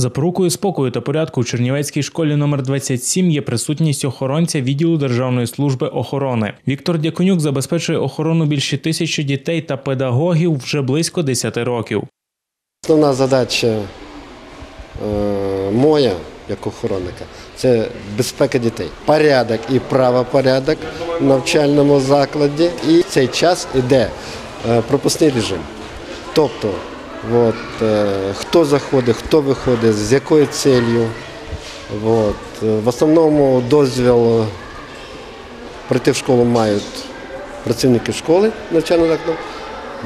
Запорукою спокою та порядку у Чернівецькій школі номер 27 є присутність охоронця відділу Державної служби охорони. Віктор Дяконюк забезпечує охорону більше тисячі дітей та педагогів вже близько 10 років. Основна задача е, моя як охоронника це безпека дітей, порядок і правопорядок в навчальному закладі. І цей час іде е, пропускний режим. Тобто, от, е, хто заходить, хто виходить, з якою целью. От. Е, В основному дозвіл прийти в школу мають працівники школи навчального закладу,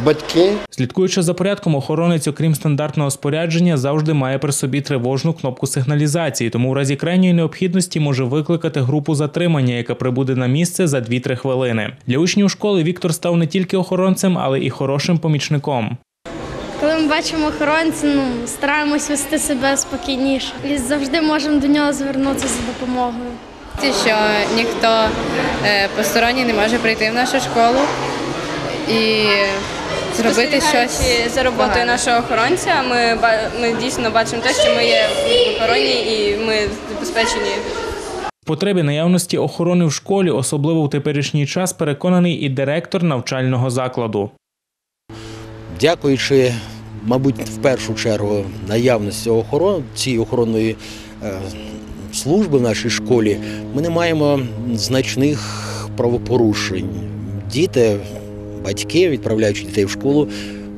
батьки Слідкуючи за порядком, охоронець, окрім стандартного спорядження, завжди має при собі тривожну кнопку сигналізації, тому в разі крайньої необхідності може викликати групу затримання, яка прибуде на місце за 2-3 хвилини. Для учнів школи Віктор став не тільки охоронцем, але і хорошим помічником. Коли ми бачимо охоронця, ну стараємось вести себе спокійніше. І завжди можемо до нього звернутися за допомогою. Ті, що ніхто е, посторонній не може прийти в нашу школу і зробити щось. За роботою погане. нашого охоронця. Ми ми дійсно бачимо те, що ми є в охороні і ми забезпечені В потребі наявності охорони в школі, особливо в теперішній час, переконаний і директор навчального закладу. Дякуючи, мабуть, в першу чергу наявності охорон, цієї охоронної е, служби в нашій школі, ми не маємо значних правопорушень. Діти, батьки, відправляючи дітей в школу,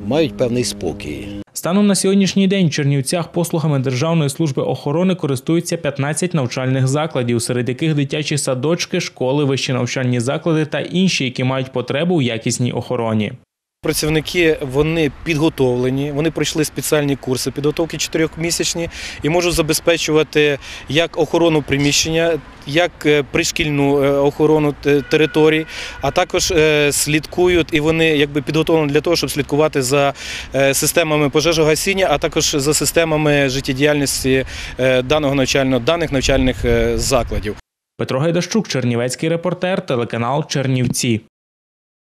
мають певний спокій. Станом на сьогоднішній день в Чернівцях послугами Державної служби охорони користуються 15 навчальних закладів, серед яких дитячі садочки, школи, вищі навчальні заклади та інші, які мають потребу у якісній охороні. Працівники вони підготовлені, вони пройшли спеціальні курси підготовки чотирьохмісячні і можуть забезпечувати як охорону приміщення, як е, пришкільну е, охорону територій, а також е, слідкують і вони якби підготовлені для того, щоб слідкувати за системами пожежогасіння, а також за системами життєдіяльності даного навчального даних навчальних закладів. Петро Гайдащук, Чернівецький репортер, телеканал Чернівці.